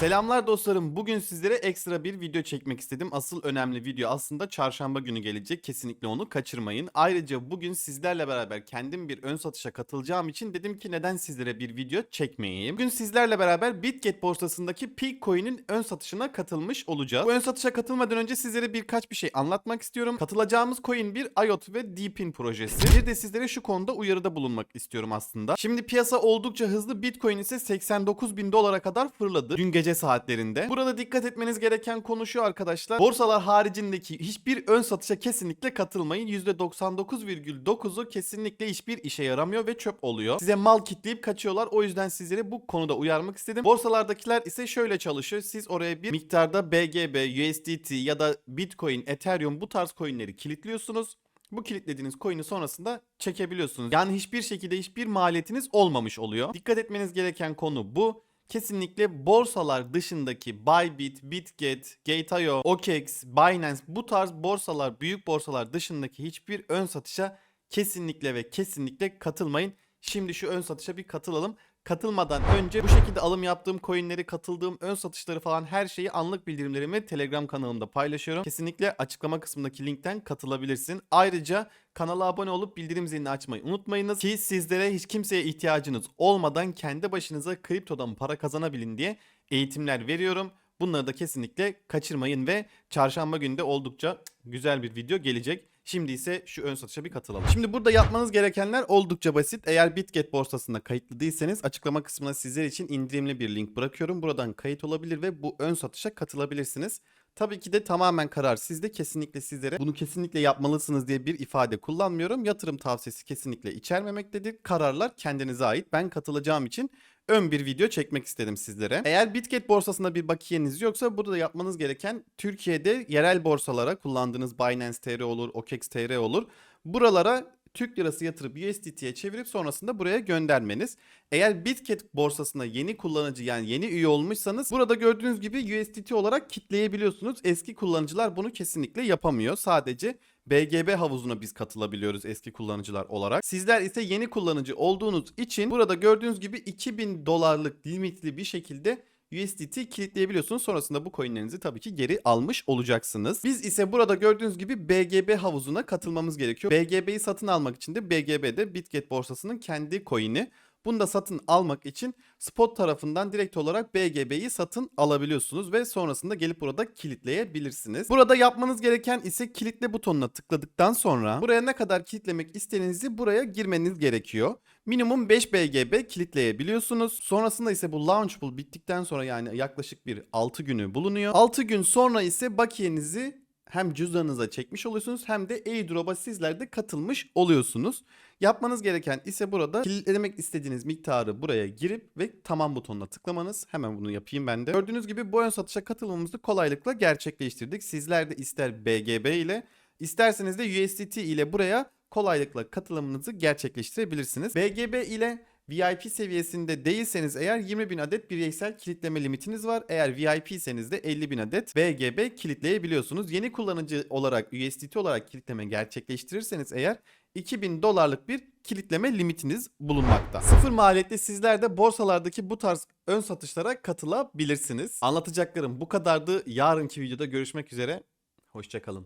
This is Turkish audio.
Selamlar dostlarım. Bugün sizlere ekstra bir video çekmek istedim. Asıl önemli video aslında çarşamba günü gelecek. Kesinlikle onu kaçırmayın. Ayrıca bugün sizlerle beraber kendim bir ön satışa katılacağım için dedim ki neden sizlere bir video çekmeyeyim. Bugün sizlerle beraber Bitget borsasındaki Peak Coin'in ön satışına katılmış olacağız. Bu ön satışa katılmadan önce sizlere birkaç bir şey anlatmak istiyorum. Katılacağımız coin bir IOT ve Deepin projesi. Bir de sizlere şu konuda uyarıda bulunmak istiyorum aslında. Şimdi piyasa oldukça hızlı. Bitcoin ise 89 bin dolara kadar fırladı. Dün gece saatlerinde. Burada dikkat etmeniz gereken konu şu arkadaşlar. Borsalar haricindeki hiçbir ön satışa kesinlikle katılmayın. %99,9'u kesinlikle hiçbir işe yaramıyor ve çöp oluyor. Size mal kitleyip kaçıyorlar. O yüzden sizleri bu konuda uyarmak istedim. Borsalardakiler ise şöyle çalışıyor. Siz oraya bir miktarda BGB, USDT ya da Bitcoin, Ethereum bu tarz coinleri kilitliyorsunuz. Bu kilitlediğiniz coin'i sonrasında çekebiliyorsunuz. Yani hiçbir şekilde hiçbir maliyetiniz olmamış oluyor. Dikkat etmeniz gereken konu bu. Kesinlikle borsalar dışındaki Bybit, Bitget, Gate.io, OKEx, Binance bu tarz borsalar, büyük borsalar dışındaki hiçbir ön satışa kesinlikle ve kesinlikle katılmayın. Şimdi şu ön satışa bir katılalım. Katılmadan önce bu şekilde alım yaptığım coinleri, katıldığım ön satışları falan her şeyi anlık bildirimlerimi Telegram kanalımda paylaşıyorum. Kesinlikle açıklama kısmındaki linkten katılabilirsin. Ayrıca kanala abone olup bildirim zilini açmayı unutmayınız ki sizlere hiç kimseye ihtiyacınız olmadan kendi başınıza kriptodan para kazanabilin diye eğitimler veriyorum. Bunları da kesinlikle kaçırmayın ve çarşamba günü de oldukça güzel bir video gelecek. Şimdi ise şu ön satışa bir katılalım. Şimdi burada yapmanız gerekenler oldukça basit. Eğer Bitget borsasında kayıtlı değilseniz açıklama kısmına sizler için indirimli bir link bırakıyorum. Buradan kayıt olabilir ve bu ön satışa katılabilirsiniz. Tabii ki de tamamen karar sizde. Kesinlikle sizlere bunu kesinlikle yapmalısınız diye bir ifade kullanmıyorum. Yatırım tavsiyesi kesinlikle içermemektedir. Kararlar kendinize ait. Ben katılacağım için ön bir video çekmek istedim sizlere. Eğer Bitget borsasında bir bakiyeniz yoksa burada yapmanız gereken Türkiye'de yerel borsalara kullandığınız Binance TR olur, OKEx TR olur. Buralara Türk lirası yatırıp USDT'ye çevirip sonrasında buraya göndermeniz. Eğer Bitget borsasına yeni kullanıcı yani yeni üye olmuşsanız burada gördüğünüz gibi USDT olarak kitleyebiliyorsunuz. Eski kullanıcılar bunu kesinlikle yapamıyor. Sadece BGB havuzuna biz katılabiliyoruz eski kullanıcılar olarak. Sizler ise yeni kullanıcı olduğunuz için burada gördüğünüz gibi 2000 dolarlık limitli bir şekilde USDT kilitleyebiliyorsunuz. Sonrasında bu coinlerinizi tabii ki geri almış olacaksınız. Biz ise burada gördüğünüz gibi BGB havuzuna katılmamız gerekiyor. BGB'yi satın almak için de BGB'de Bitget borsasının kendi coin'i. Bunu da satın almak için spot tarafından direkt olarak BGB'yi satın alabiliyorsunuz ve sonrasında gelip burada kilitleyebilirsiniz. Burada yapmanız gereken ise kilitle butonuna tıkladıktan sonra buraya ne kadar kilitlemek istediğinizi buraya girmeniz gerekiyor. Minimum 5 BGB kilitleyebiliyorsunuz. Sonrasında ise bu launchable bittikten sonra yani yaklaşık bir 6 günü bulunuyor. 6 gün sonra ise bakiyenizi hem cüzdanınıza çekmiş oluyorsunuz hem de airdrop'a sizler de katılmış oluyorsunuz. Yapmanız gereken ise burada kilitlemek istediğiniz miktarı buraya girip ve tamam butonuna tıklamanız. Hemen bunu yapayım ben de. Gördüğünüz gibi bu ön satışa katılımımızı kolaylıkla gerçekleştirdik. Sizler de ister BGB ile isterseniz de USDT ile buraya kolaylıkla katılımınızı gerçekleştirebilirsiniz. BGB ile VIP seviyesinde değilseniz eğer 20 bin adet bireysel kilitleme limitiniz var. Eğer VIP iseniz de 50 bin adet BGB kilitleyebiliyorsunuz. Yeni kullanıcı olarak USDT olarak kilitleme gerçekleştirirseniz eğer 2000 dolarlık bir kilitleme limitiniz bulunmakta. Sıfır maliyette sizler de borsalardaki bu tarz ön satışlara katılabilirsiniz. Anlatacaklarım bu kadardı. Yarınki videoda görüşmek üzere. Hoşçakalın.